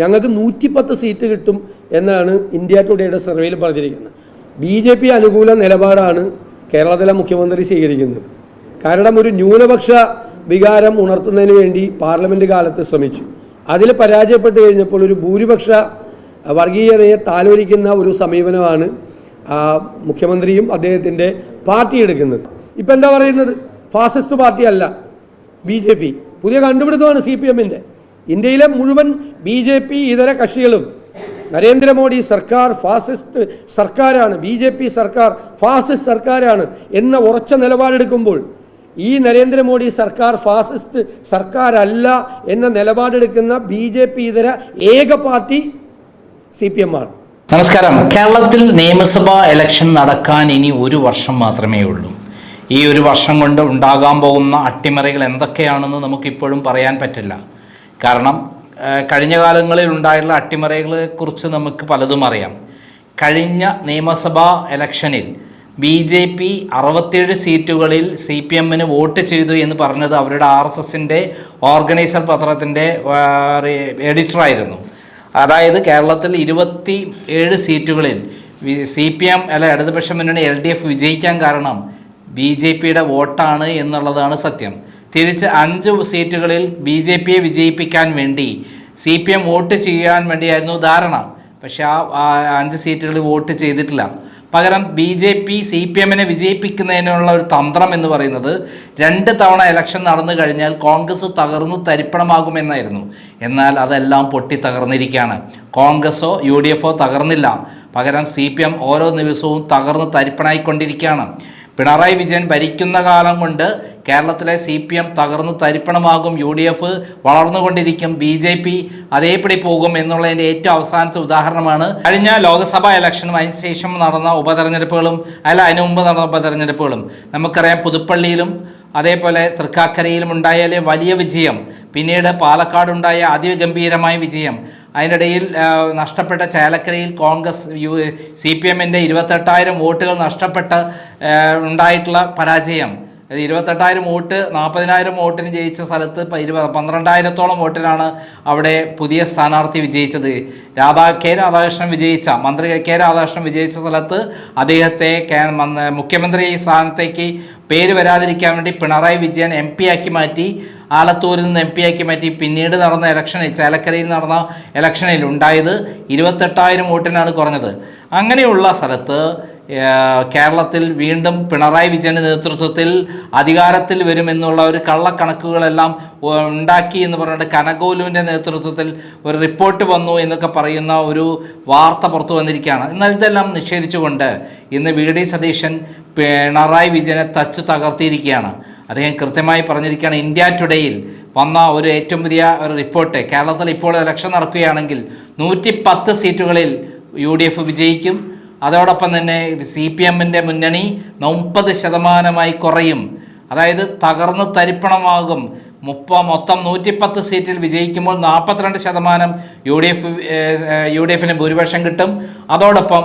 ഞങ്ങൾക്ക് നൂറ്റിപ്പത്ത് സീറ്റ് കിട്ടും എന്നാണ് ഇന്ത്യ ടുഡേയുടെ സർവേയിൽ പറഞ്ഞിരിക്കുന്നത്. ബി ജെ പി അനുകൂല നിലപാടാണ് കേരളത്തിലെ മുഖ്യമന്ത്രി സ്വീകരിക്കുന്നത്. കാരണം ഒരു ന്യൂനപക്ഷ വികാരം ഉണർത്തുന്നതിന് വേണ്ടി പാർലമെന്റ് കാലത്ത് ശ്രമിച്ചു. അതിൽ പരാജയപ്പെട്ട് കഴിഞ്ഞപ്പോൾ ഒരു ഭൂരിപക്ഷ വർഗീയതയെ താലോലിക്കുന്ന ഒരു സമീപനമാണ് മുഖ്യമന്ത്രിയും അദ്ദേഹത്തിന്റെ പാർട്ടി എടുക്കുന്നത്. ഇപ്പം എന്താ പറയുന്നത്? ഫാസിസ്റ്റ് പാർട്ടിയല്ല ബി ജെ പി. പുതിയ കണ്ടുപിടുത്തമാണ് സി പി എമ്മിന്റെ ഇന്ത്യയിലെ മുഴുവൻ ബി ജെ പി ഇതര കക്ഷികളും നരേന്ദ്രമോദി സർക്കാർ ഫാസിസ്റ്റ് സർക്കാരാണ് ബി ജെ പി സർക്കാർ ഫാസിസ്റ്റ് സർക്കാരാണ് എന്ന ഉറച്ച നിലപാടെടുക്കുമ്പോൾ ഈ നരേന്ദ്രമോദി സർക്കാർ ഫാസിസ്റ്റ് സർക്കാരല്ല എന്ന നിലപാടെടുക്കുന്ന ബി ജെ പി ഇതര ഏക പാർട്ടി സി പി എം ആണ്. നമസ്കാരം. കേരളത്തിൽ നിയമസഭാ ഇലക്ഷൻ നടക്കാൻ ഇനി ഒരു വർഷം മാത്രമേ ഉള്ളൂ. ഈ ഒരു വർഷം കൊണ്ട് ഉണ്ടാകാൻ പോകുന്ന അട്ടിമറികൾ എന്തൊക്കെയാണെന്ന് നമുക്കിപ്പോഴും പറയാൻ പറ്റില്ല. കാരണം കഴിഞ്ഞ കാലങ്ങളിൽ ഉണ്ടായിട്ടുള്ള അട്ടിമറികളെ കുറിച്ച് നമുക്ക് പലതും അറിയാം. കഴിഞ്ഞ നിയമസഭാ ഇലക്ഷനിൽ ബി ജെ പി അറുപത്തിയേഴ് സീറ്റുകളിൽ സി പി എമ്മിന് വോട്ട് ചെയ്തു എന്ന് പറഞ്ഞത് അവരുടെ ആർ എസ് എസിന്റെ ഓർഗനൈസർ പത്രത്തിന്റെ എഡിറ്ററായിരുന്നു. അതായത് കേരളത്തിൽ ഇരുപത്തി ഏഴ് സീറ്റുകളിൽ സി പി എം അല്ല ഇടതുപക്ഷ മുന്നണി എൽ ഡി എഫ് വിജയിക്കാൻ കാരണം ബി ജെ പിയുടെ വോട്ടാണ് എന്നുള്ളതാണ് സത്യം. തിരിച്ച് അഞ്ച് സീറ്റുകളിൽ ബി ജെ പിയെ വിജയിപ്പിക്കാൻ വേണ്ടി സി പി എം വോട്ട് ചെയ്യാൻ വേണ്ടിയായിരുന്നു ധാരണ. പക്ഷേ ആ അഞ്ച് സീറ്റുകളിൽ വോട്ട് ചെയ്തിട്ടില്ല. പകരം B J P C P എമ്മിനെ വിജയിപ്പിക്കുന്നതിനുള്ള ഒരു തന്ത്രം എന്ന് പറയുന്നത് രണ്ട് തവണ ഇലക്ഷൻ നടന്നു കഴിഞ്ഞാൽ കോൺഗ്രസ് തകർന്ന് തരിപ്പണമാകുമെന്നായിരുന്നു. എന്നാൽ അതെല്ലാം പൊട്ടി തകർന്നിരിക്കുകയാണ് കോൺഗ്രസോ യു ഡി എഫോ തകർന്നില്ല. പകരം സി പി എം ഓരോ ദിവസവും തകർന്ന് തരിപ്പണായിക്കൊണ്ടിരിക്കുകയാണ്. പിണറായി വിജയൻ ഭരിക്കുന്ന കാലം കൊണ്ട് കേരളത്തിലെ സി പി എം തകർന്ന് തരിപ്പണമാകും യു ഡി എഫ് വളർന്നുകൊണ്ടിരിക്കും ബി ജെ പി അതേപടി പോകും എന്നുള്ളതിന്റെ ഏറ്റവും അവസാനത്തെ ഉദാഹരണമാണ്. കഴിഞ്ഞ ലോക്സഭാ ഇലക്ഷനും അതിന് ശേഷം നടന്ന ഉപതെരഞ്ഞെടുപ്പുകളും അല്ല അതിനു മുമ്പ് നടന്ന ഉപതെരഞ്ഞെടുപ്പുകളും. നമുക്കറിയാം പുതുപ്പള്ളിയിലും അതേപോലെ തൃക്കാക്കരയിലും ഉണ്ടായാലേ വലിയ വിജയം. പിന്നീട് പാലക്കാടുണ്ടായ അതിഗംഭീരമായ വിജയം. അതിനിടയിൽ നഷ്ടപ്പെട്ട ചേലക്കരയിൽ കോൺഗ്രസ് യു സി പി എമ്മിന്റെ ഇരുപത്തെട്ടായിരം വോട്ടുകൾ നഷ്ടപ്പെട്ട ഉണ്ടായിട്ടുള്ള പരാജയം. അത് ഇരുപത്തെട്ടായിരം വോട്ട് നാൽപ്പതിനായിരം വോട്ടിന് ജയിച്ച സ്ഥലത്ത് ഇരുപത് പന്ത്രണ്ടായിരത്തോളം വോട്ടിനാണ് അവിടെ പുതിയ സ്ഥാനാർത്ഥി വിജയിച്ചത്. രാധാ കെ രാധാകൃഷ്ണൻ വിജയിച്ച മന്ത്രി കെ രാധാകൃഷ്ണൻ വിജയിച്ച സ്ഥലത്ത് അദ്ദേഹത്തെ മുഖ്യമന്ത്രി സ്ഥാനത്തേക്ക് പേര് വരാതിരിക്കാൻ വേണ്ടി പിണറായി വിജയൻ എം പി ആക്കി മാറ്റി ആലത്തൂരിൽ നിന്ന് എം പി ആക്കി മാറ്റി. പിന്നീട് നടന്ന ഇലക്ഷനിൽ ചേലക്കരയിൽ നടന്ന ഇലക്ഷനിൽ ഉണ്ടായത് ഇരുപത്തെട്ടായിരം വോട്ടിനാണ് കുറഞ്ഞത്. അങ്ങനെയുള്ള സ്ഥലത്ത് കേരളത്തിൽ വീണ്ടും പിണറായി വിജയന്റെ നേതൃത്വത്തിൽ അധികാരത്തിൽ വരുമെന്നുള്ള ഒരു കള്ളക്കണക്കുകളെല്ലാം ഉണ്ടാക്കി എന്ന് പറഞ്ഞിട്ട് കനകോലുവിന്റെ നേതൃത്വത്തിൽ ഒരു റിപ്പോർട്ട് വന്നു എന്നൊക്കെ പറയുന്ന ഒരു വാർത്ത പുറത്തു വന്നിരിക്കുകയാണ്. എന്നാൽ ഇതെല്ലാം നിഷേധിച്ചുകൊണ്ട് ഇന്ന് വി ഡി സതീശൻ പിണറായി വിജയനെ തച്ചു തകർത്തിയിരിക്കുകയാണ്. അദ്ദേഹം കൃത്യമായി പറഞ്ഞിരിക്കുകയാണ് ഇന്ത്യ ടുഡേയിൽ വന്ന ഒരു ഏറ്റവും പുതിയ ഒരു റിപ്പോർട്ട് കേരളത്തിൽ ഇപ്പോൾ ഇലക്ഷൻ നടക്കുകയാണെങ്കിൽ നൂറ്റി സീറ്റുകളിൽ യു വിജയിക്കും അതോടൊപ്പം തന്നെ സി പി എമ്മിന്റെ മുന്നണി മുപ്പത് ശതമാനമായി കുറയും. അതായത് തകർന്ന് തരിപ്പണമാകും. മുപ്പ മൊത്തം നൂറ്റിപ്പത്ത് സീറ്റിൽ വിജയിക്കുമ്പോൾ നാൽപ്പത്തിരണ്ട് ശതമാനം U D F U D എഫിന് ഭൂരിപക്ഷം കിട്ടും. അതോടൊപ്പം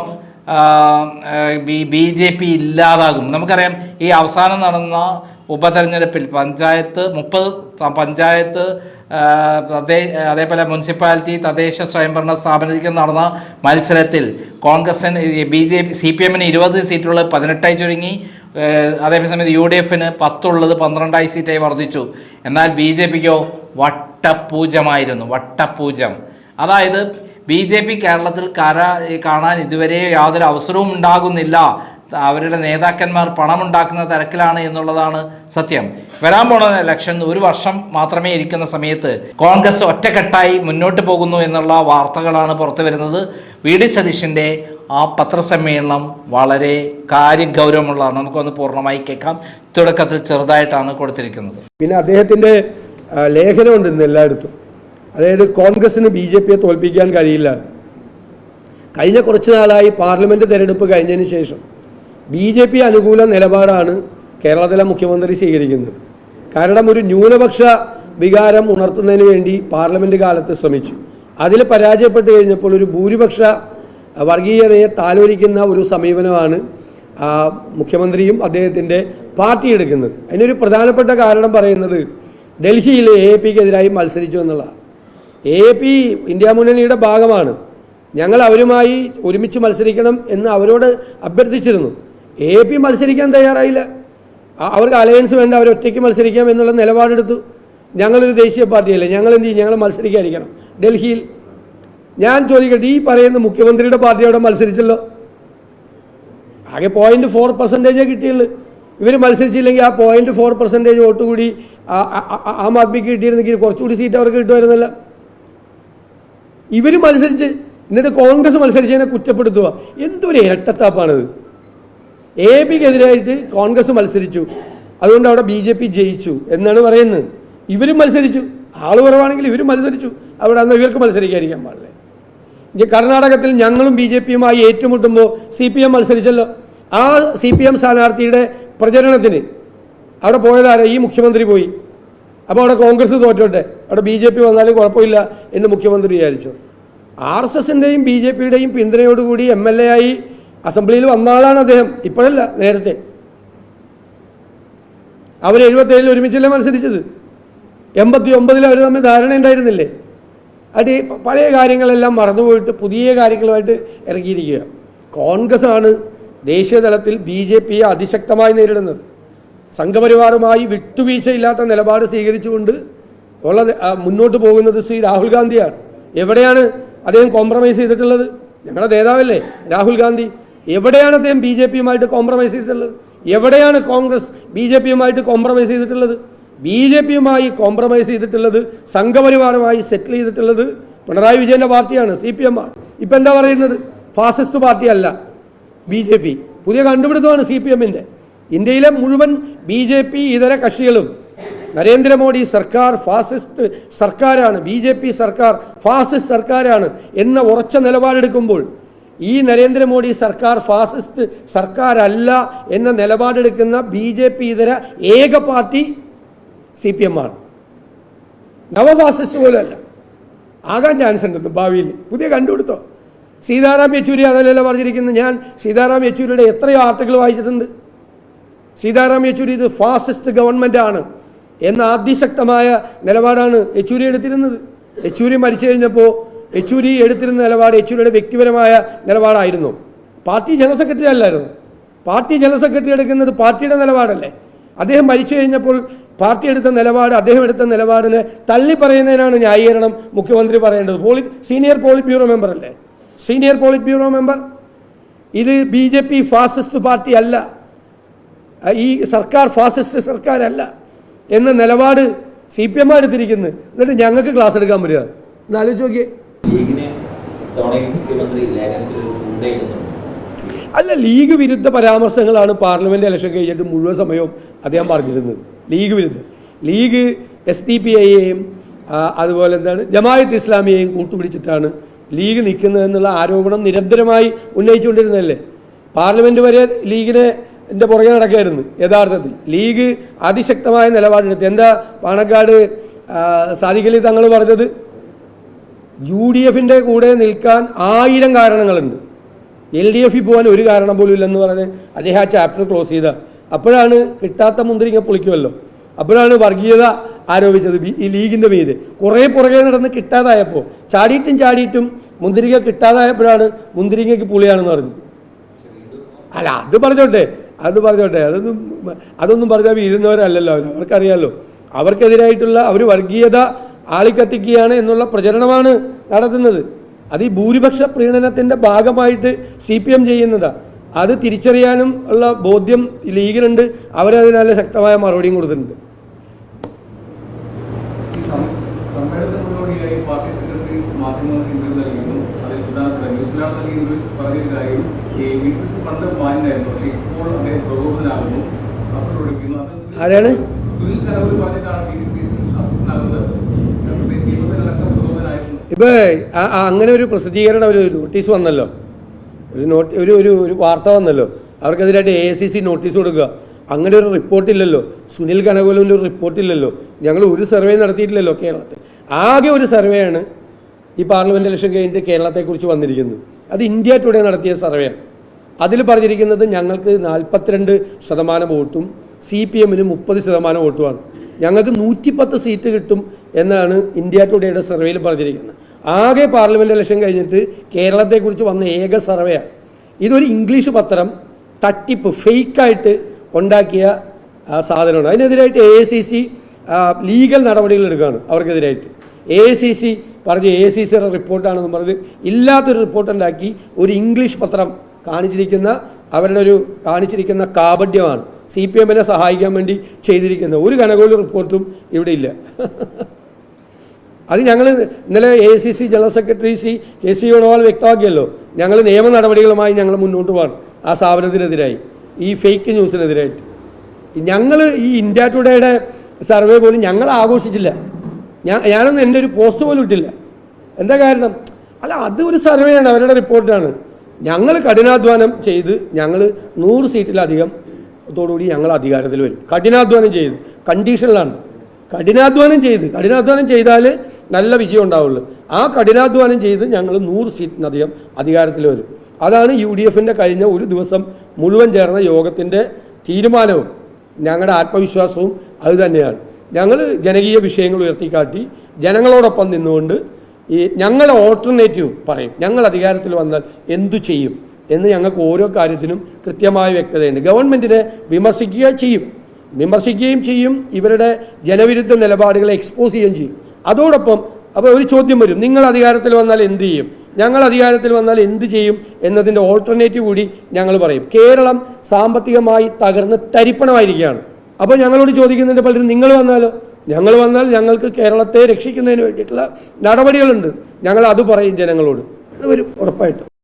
ബി ബി ജെ പി ഇല്ലാതാകും. നമുക്കറിയാം ഈ അവസാനം നടന്ന ഉപതെരഞ്ഞെടുപ്പിൽ പഞ്ചായത്ത് മുപ്പത് പഞ്ചായത്ത് അതേപോലെ മുനിസിപ്പാലിറ്റി തദ്ദേശ സ്വയംഭരണ സ്ഥാപനത്തിൽ നടന്ന മത്സരത്തിൽ കോൺഗ്രസിന് B J P C P എമ്മിന് ഇരുപത് സീറ്റുള്ളത് പതിനെട്ടായി ചുരുങ്ങി. അതേസമയം യു ഡി എഫിന് പത്തുള്ളത് പന്ത്രണ്ടായി സീറ്റായി വർദ്ധിച്ചു. എന്നാൽ ബി ജെ പിക്കോ വട്ടപൂജമായിരുന്നു വട്ടപൂജം അതായത് ബി ജെ പി കേരളത്തിൽ കര കാണാൻ ഇതുവരെ യാതൊരു അവസരവും ഉണ്ടാകുന്നില്ല. അവരുടെ നേതാക്കന്മാർ പണമുണ്ടാക്കുന്ന തിരക്കിലാണ് എന്നുള്ളതാണ് സത്യം. വരാൻ പോണ ഇലക്ഷൻ ഒരു വർഷം മാത്രമേ ഇരിക്കുന്ന സമയത്ത് കോൺഗ്രസ് ഒറ്റക്കെട്ടായി മുന്നോട്ട് പോകുന്നു എന്നുള്ള വാർത്തകളാണ് പുറത്തു വരുന്നത്. വി ഡി സതീശന്റെ ആ പത്രസമ്മേളനം വളരെ കാര്യഗൗരവമുള്ളതാണ്. നമുക്കൊന്ന് പൂർണമായി കേൾക്കാം. തുടക്കത്തിൽ ചെറുതായിട്ടാണ് കൊടുത്തിരിക്കുന്നത്. പിന്നെ അദ്ദേഹത്തിന്റെ ലേഖനമുണ്ട് എല്ലായിടത്തും. അതായത് കോൺഗ്രസിന് ബി ജെ പിയെ തോൽപ്പിക്കാൻ കഴിയില്ല. കഴിഞ്ഞ കുറച്ച് നാളായി പാർലമെന്റ് തെരഞ്ഞെടുപ്പ് കഴിഞ്ഞതിന് ശേഷം ബി ജെ പി അനുകൂല നിലപാടാണ് കേരളത്തിലെ മുഖ്യമന്ത്രി സ്വീകരിക്കുന്നത്. കാരണം ഒരു ന്യൂനപക്ഷ വികാരം ഉണർത്തുന്നതിന് വേണ്ടി പാർലമെന്റ് കാലത്ത് ശ്രമിച്ചു. അതിൽ പരാജയപ്പെട്ട് കഴിഞ്ഞപ്പോൾ ഒരു ഭൂരിപക്ഷ വർഗീയതയെ താലോലിക്കുന്ന ഒരു സമീപനമാണ് മുഖ്യമന്ത്രിയും അദ്ദേഹത്തിന്റെ പാർട്ടി എടുക്കുന്നത്. അതിനൊരു പ്രധാനപ്പെട്ട കാരണം പറയുന്നത് ഡൽഹിയിൽ എ പിക്കെതിരായി മത്സരിച്ചു എന്നുള്ളതാണ്. എ പി ഇന്ത്യ മുന്നണിയുടെ ഭാഗമാണ്. ഞങ്ങൾ അവരുമായി ഒരുമിച്ച് മത്സരിക്കണം എന്ന് അവരോട് അഭ്യർത്ഥിച്ചിരുന്നു. എ പി മത്സരിക്കാൻ തയ്യാറായില്ല. അവർക്ക് അലയൻസ് വേണ്ട അവർ ഒറ്റയ്ക്ക് മത്സരിക്കാം എന്നുള്ള നിലപാടെടുത്തു. ഞങ്ങളൊരു ദേശീയ പാർട്ടിയല്ലേ ഞങ്ങൾ എന്ത് ചെയ്യും? ഞങ്ങൾ മത്സരിക്കാതിരിക്കണം. ഡൽഹിയിൽ. ഞാൻ ചോദിക്കട്ടെ ഈ പറയുന്ന മുഖ്യമന്ത്രിയുടെ പാർട്ടി അവിടെ മത്സരിച്ചല്ലോ? ആകെ പോയിന്റ് ഫോർ പെർസെന്റേജേ കിട്ടിയുള്ളൂ. ഇവർ മത്സരിച്ചില്ലെങ്കിൽ ആ പോയിന്റ് ഫോർ പെർസെന്റേജ് വോട്ട് കൂടി ആം ആദ്മിക്ക് കിട്ടിയിരുന്നെങ്കിൽ കുറച്ചുകൂടി സീറ്റ് അവർക്ക് കിട്ടുമായിരുന്നല്ല. ഇവർ മത്സരിച്ച് എന്നിട്ട് കോൺഗ്രസ് മത്സരിച്ചതിനെ കുറ്റപ്പെടുത്തുക. എന്തൊരു ഇരട്ടത്താപ്പാണിത്. എ പിക്കെതിരായിട്ട് കോൺഗ്രസ് മത്സരിച്ചു. അതുകൊണ്ട് അവിടെ ബി ജെ പി ജയിച്ചു എന്നാണ് പറയുന്നത്. ഇവരും മത്സരിച്ചു. ആൾ കുറവാണെങ്കിൽ ഇവരും മത്സരിച്ചു. അവിടെ അന്ന് ഇവർക്ക് മത്സരിക്കാതിരിക്കാൻ പാടില്ലേ? ഇനി കർണാടകത്തിൽ ഞങ്ങളും ബി ജെ പിയുമായി ഏറ്റുമുട്ടുമ്പോൾ സി പി എം മത്സരിച്ചല്ലോ. ആ സി പി എം സ്ഥാനാർത്ഥിയുടെ പ്രചരണത്തിന് അവിടെ പോയതാരാ? ഈ മുഖ്യമന്ത്രി പോയി. അപ്പോൾ അവിടെ കോൺഗ്രസ് തോറ്റോട്ടെ അവിടെ ബി ജെ പി വന്നാലും കുഴപ്പമില്ല എന്ന് മുഖ്യമന്ത്രി വിചാരിച്ചു. ആർ എസ് എസിന്റെയും ബി ജെ പിയുടെയും പിന്തുണയോടുകൂടി എം എൽ എ ആയി അസംബ്ലിയിൽ വന്ന ആളാണ് അദ്ദേഹം. ഇപ്പോഴല്ല നേരത്തെ. അവർ എഴുപത്തേഴിൽ ഒരുമിച്ചല്ലേ മത്സരിച്ചത്? എൺപത്തി ഒമ്പതിൽ അവർ തമ്മിൽ ധാരണ ഉണ്ടായിരുന്നില്ലേ? അത് പഴയ കാര്യങ്ങളെല്ലാം മറന്നുപോയിട്ട് പുതിയ കാര്യങ്ങളുമായിട്ട് ഇറങ്ങിയിരിക്കുക കോൺഗ്രസ് ആണ് ദേശീയ തലത്തിൽ ബി ജെ പിയെ അതിശക്തമായി നേരിടുന്നത്. സംഘപരിവാറുമായി വിട്ടുവീഴ്ചയില്ലാത്ത നിലപാട് സ്വീകരിച്ചുകൊണ്ട് ഉള്ള മുന്നോട്ട് പോകുന്നത് ശ്രീ രാഹുൽ ഗാന്ധിയാണ്. എവിടെയാണ് അദ്ദേഹം കോംപ്രമൈസ് ചെയ്തിട്ടുള്ളത്? ഞങ്ങളുടെ നേതാവല്ലേ രാഹുൽ ഗാന്ധി. എവിടെയാണ് അദ്ദേഹം ബി ജെ പിയുമായിട്ട് കോംപ്രമൈസ് ചെയ്തിട്ടുള്ളത്? എവിടെയാണ് കോൺഗ്രസ് ബി ജെ പിയുമായിട്ട് കോംപ്രമൈസ് ചെയ്തിട്ടുള്ളത്? ബി ജെ പിയുമായി കോംപ്രമൈസ് ചെയ്തിട്ടുള്ളത് സംഘപരിവാറുമായി സെറ്റിൽ ചെയ്തിട്ടുള്ളത് പിണറായി വിജയന്റെ പാർട്ടിയാണ് സി പി എം ആണ്. ഇപ്പം എന്താ പറയുന്നത്? ഫാസിസ്റ്റ് പാർട്ടിയല്ല ബി ജെ പി. പുതിയ കണ്ടുപിടുത്തമാണ് സി പി എമ്മിന്റെ ഇന്ത്യയിലെ മുഴുവൻ ബി ജെ പി ഇതര കക്ഷികളും നരേന്ദ്രമോദി സർക്കാർ ഫാസിസ്റ്റ് സർക്കാരാണ് ബി ജെ പി സർക്കാർ ഫാസിസ്റ്റ് സർക്കാരാണ് എന്ന ഉറച്ച നിലപാടെടുക്കുമ്പോൾ ഈ നരേന്ദ്രമോദി സർക്കാർ ഫാസിസ്റ്റ് സർക്കാരല്ല എന്ന നിലപാടെടുക്കുന്ന ബി ജെ പി ഇതര ഏക പാർട്ടി സി പി എം ആണ്. നവഫാസിസ്റ്റ് പോലും അല്ല ആകാൻ ചാൻസ് ഉണ്ടെന്ന് ഭാവിയിൽ. പുതിയ കണ്ടുപിടുത്തോ? സീതാറാം യെച്ചൂരി അതല്ലല്ലോ പറഞ്ഞിരിക്കുന്നത്. ഞാൻ സീതാറാം യെച്ചൂരിയുടെ എത്രയോ ആർട്ടിക്കിൾ വായിച്ചിട്ടുണ്ട്. സീതാറാം യെച്ചൂരി ഇത് ഫാസിസ്റ്റ് ഗവൺമെന്റ് ആണ് എന്ന അതിശക്തമായ നിലപാടാണ് യെച്ചൂരി എടുത്തിരുന്നത്. യെച്ചൂരി മരിച്ചു കഴിഞ്ഞപ്പോൾ യെച്ചൂരി എടുത്തിരുന്ന നിലപാട് യെച്ചൂരിയുടെ വ്യക്തിപരമായ നിലപാടായിരുന്നു. പാർട്ടി ജനറൽ സെക്രട്ടറി അല്ലായിരുന്നു. പാർട്ടി ജനറൽ സെക്രട്ടറി എടുക്കുന്നത് പാർട്ടിയുടെ നിലപാടല്ലേ? അദ്ദേഹം മരിച്ചു കഴിഞ്ഞപ്പോൾ പാർട്ടി എടുത്ത നിലപാട് അദ്ദേഹം എടുത്ത നിലപാടിന് തള്ളി പറയുന്നതിനാണ് ന്യായീകരണം മുഖ്യമന്ത്രി പറയേണ്ടത്. Poli senior polit bureau member അല്ലേ സീനിയർ പോളിറ്റ് ബ്യൂറോ മെമ്പർ? ഇത് ബി ഫാസിസ്റ്റ് പാർട്ടി അല്ല. ഈ സർക്കാർ ഫാസിസ്റ്റ് സർക്കാരല്ല എന്ന നിലപാട് സി പി എം എടുത്തിരിക്കുന്നത് എന്നിട്ട് ഞങ്ങൾക്ക് ക്ലാസ് എടുക്കാൻ വരിക എന്നാലോചിച്ച് നോക്കിയേ. അല്ല ലീഗ് വിരുദ്ധ പരാമർശങ്ങളാണ് പാർലമെന്റ് ഇലക്ഷൻ കഴിഞ്ഞിട്ട് മുഴുവൻ സമയവും അദ്ദേഹം പറഞ്ഞിരുന്നത്. ലീഗ് വിരുദ്ധ. ലീഗ് എസ് ഡി പി ഐയെയും അതുപോലെ എന്താണ് ജമായത്ത് ഇസ്ലാമിയെയും കൂട്ടുപിടിച്ചിട്ടാണ് ലീഗ് നിൽക്കുന്നതെന്നുള്ള ആരോപണം നിരന്തരമായി ഉന്നയിച്ചുകൊണ്ടിരുന്നതല്ലേ? പാർലമെന്റ് വരെ ലീഗിനെ ന്റെ പുറകെ നടക്കുകയായിരുന്നു യഥാർത്ഥത്തിൽ. ലീഗ് അതിശക്തമായ നിലപാടെടുത്ത്. എന്താ പാണക്കാട് സാധിക്കലി തങ്ങൾ പറഞ്ഞത്? യു ഡി എഫിന്റെ കൂടെ നിൽക്കാൻ ആയിരം കാരണങ്ങളുണ്ട്. എൽ ഡി എഫിൽ പോകാൻ ഒരു കാരണം പോലും ഇല്ലെന്ന് പറഞ്ഞ് അദ്ദേഹം ആ ചാപ്റ്റർ ക്ലോസ് ചെയ്ത. അപ്പോഴാണ് കിട്ടാത്ത മുന്തിരിങ്ങ പൊളിക്കുമല്ലോ. അപ്പോഴാണ് വർഗീയത ആരോപിച്ചത് ഈ ലീഗിന്റെ മീത്. കുറേ പുറകെ നടന്ന് കിട്ടാതായപ്പോൾ ചാടിയിട്ടും ചാടിയിട്ടും മുന്തിരിങ്ങ കിട്ടാതായപ്പോഴാണ് മുന്തിരിങ്ങയ്ക്ക് പുളിയാണെന്ന് പറഞ്ഞത്. അല്ല അത് പറഞ്ഞോട്ടെ. അത് പറഞ്ഞോട്ടെ അതൊന്നും അതൊന്നും പറഞ്ഞാൽ വീഴുന്നവരല്ലല്ലോ. അവർ അവർക്കറിയാലോ അവർക്കെതിരായിട്ടുള്ള അവർ വർഗീയത ആളിക്കത്തിക്കുകയാണ് എന്നുള്ള പ്രചരണമാണ് നടത്തുന്നത്. അത് ഈ ഭൂരിപക്ഷ പ്രീണനത്തിന്റെ ഭാഗമായിട്ട് സി പി എം ചെയ്യുന്നതാ. അത് തിരിച്ചറിയാനും ഉള്ള ബോധ്യം ലീഗിനുണ്ട് അവരതിന് നല്ല ശക്തമായ മറുപടിയും കൊടുത്തിട്ടുണ്ട്. മാധ്യമങ്ങൾക്ക് ഇന്റർവ്യൂ നൽകിയിരുന്നു. അതിൽ പ്രധാനപ്പെട്ട പണ്ട് മാന്യനായിരുന്നു പക്ഷേ ഇപ്പോൾ അദ്ദേഹം പ്രകോപനാകുന്നു അസർ ഒഴിക്കുന്നു അത് ആരാണ്? സുനിൽ പറഞ്ഞിട്ടാണ് ബി സി സി ഇപ്പോൾ അങ്ങനെ ഒരു പ്രസിദ്ധീകരണം ഒരു നോട്ടീസ് വന്നല്ലോ. ഒരു നോട്ട് ഒരു ഒരു ഒരു വാർത്ത വന്നല്ലോ. അവർക്കെതിരായിട്ട് എ സി സി നോട്ടീസ് കൊടുക്കുക. അങ്ങനെ ഒരു റിപ്പോർട്ട് ഇല്ലല്ലോ. സുനിൽ കനകോലിന്റെ ഒരു റിപ്പോർട്ട് ഇല്ലല്ലോ. ഞങ്ങൾ ഒരു സർവേ നടത്തിയിട്ടില്ലല്ലോ കേരളത്തിൽ. ആകെ ഒരു സർവേയാണ് ഈ പാർലമെന്റ് ഇലക്ഷൻ കഴിഞ്ഞിട്ട് കേരളത്തെക്കുറിച്ച് വന്നിരിക്കുന്നത്. അത് ഇന്ത്യ ടുഡേ നടത്തിയ സർവേയാണ് അതിൽ പറഞ്ഞിരിക്കുന്നത് ഞങ്ങൾക്ക് നാൽപ്പത്തിരണ്ട് ശതമാനം വോട്ടും സി പി എമ്മിന് മുപ്പത് ശതമാനം വോട്ടുമാണ്. ഞങ്ങൾക്ക് നൂറ്റിപ്പത്ത് സീറ്റ് കിട്ടും എന്നാണ് ഇന്ത്യ ടുഡേയുടെ സർവേയിൽ പറഞ്ഞിരിക്കുന്നത്. ആകെ പാർലമെന്റ് ഇലക്ഷൻ കഴിഞ്ഞിട്ട് കേരളത്തെക്കുറിച്ച് വന്ന ഏക സർവേയാണ്. ഇതൊരു ഇംഗ്ലീഷ് പത്രം തട്ടിപ്പ് ഫേക്കായിട്ട് ഉണ്ടാക്കിയ സാധനമാണ്. അതിനെതിരായിട്ട് എ സി സി ലീഗൽ നടപടികൾ എടുക്കുകയാണ് അവർക്കെതിരായിട്ട്. എ സി സി പറഞ്ഞ് എ സി സിയുടെ റിപ്പോർട്ടാണെന്ന് പറഞ്ഞ് ഇല്ലാത്തൊരു റിപ്പോർട്ട് ഉണ്ടാക്കി ഒരു ഇംഗ്ലീഷ് പത്രം കാണിച്ചിരിക്കുന്ന അവരുടെ ഒരു കാണിച്ചിരിക്കുന്ന കാപഡ്യമാണ് സി പി എമ്മിനെ സഹായിക്കാൻ വേണ്ടി ചെയ്തിരിക്കുന്ന ഒരു കനകോലി റിപ്പോർട്ടും ഇവിടെ ഇല്ല. അത് ഞങ്ങൾ ഇന്നലെ A C C general secretary C K C Venugopal വ്യക്തമാക്കിയല്ലോ. ഞങ്ങൾ നിയമ നടപടികളുമായി ഞങ്ങൾ മുന്നോട്ട് പോകണം ആ സ്ഥാപനത്തിനെതിരായി. ഈ ഫേക്ക് ന്യൂസിനെതിരായിട്ട് ഞങ്ങൾ ഈ ഇന്ത്യ ടുഡേയുടെ സർവേ പോലും ഞങ്ങൾ ആഘോഷിച്ചില്ല. ഞാൻ ഞാനൊന്നും എന്റെ ഒരു പോസ്റ്റ് പോലും ഇട്ടില്ല. എന്താ കാരണം? അല്ല അത് ഒരു സർവേയാണ് അവരുടെ റിപ്പോർട്ടാണ്. ഞങ്ങൾ കഠിനാധ്വാനം ചെയ്ത് ഞങ്ങൾ നൂറ് സീറ്റിലധികം ത്തോടുകൂടി ഞങ്ങൾ അധികാരത്തിൽ വരും. കഠിനാധ്വാനം ചെയ്ത് കണ്ടീഷനിലാണ് കഠിനാധ്വാനം ചെയ്ത് കഠിനാധ്വാനം ചെയ്താൽ നല്ല വിജയം ഉണ്ടാവുള്ളൂ. ആ കഠിനാധ്വാനം ചെയ്ത് ഞങ്ങൾ നൂറ് സീറ്റിനധികം അധികാരത്തിൽ വരും. അതാണ് യു ഡി എഫിന്റെ കഴിഞ്ഞ ഒരു ദിവസം മുഴുവൻ ചേർന്ന യോഗത്തിന്റെ തീരുമാനവും. ഞങ്ങളുടെ ആത്മവിശ്വാസവും അതുതന്നെയാണ് ഞങ്ങൾ ജനകീയ വിഷയങ്ങൾ ഉയർത്തിക്കാട്ടി ജനങ്ങളോടൊപ്പം നിന്നുകൊണ്ട് ഈ ഞങ്ങൾ ഓൾട്ടർനേറ്റീവ് പറയും. ഞങ്ങൾ അധികാരത്തിൽ വന്നാൽ എന്തു ചെയ്യും? എന്ന് ഞങ്ങൾക്ക് ഓരോ കാര്യത്തിനും കൃത്യമായ വ്യക്തതയുണ്ട്. ഗവൺമെന്റിനെ വിമർശിക്കുക ചെയ്യും. വിമർശിക്കുകയും ചെയ്യും. ഇവരുടെ ജനവിരുദ്ധ നിലപാടുകളെ എക്സ്പോസ് ചെയ്യുകയും ചെയ്യും. അതോടൊപ്പം അപ്പോൾ ഒരു ചോദ്യം വരും. നിങ്ങൾ അധികാരത്തിൽ വന്നാൽ എന്ത് ചെയ്യും? ഞങ്ങൾ അധികാരത്തിൽ വന്നാൽ എന്ത് ചെയ്യും? എന്നതിന്റെ ഓൾട്ടർനേറ്റീവ് കൂടി ഞങ്ങൾ പറയും. കേരളം സാമ്പത്തികമായി തകർന്ന് തരിപ്പണമായിരിക്കുകയാണ്. അപ്പോൾ ഞങ്ങളോട് ചോദിക്കുന്നുണ്ട് പലരും നിങ്ങൾ വന്നാലോ? ഞങ്ങൾ വന്നാൽ ഞങ്ങൾക്ക് കേരളത്തെ രക്ഷിക്കുന്നതിന് വേണ്ടിയിട്ടുള്ള നടപടികളുണ്ട്. ഞങ്ങൾ അത് പറയും ജനങ്ങളോട്. അത് വരും ഉറപ്പായിട്ടും.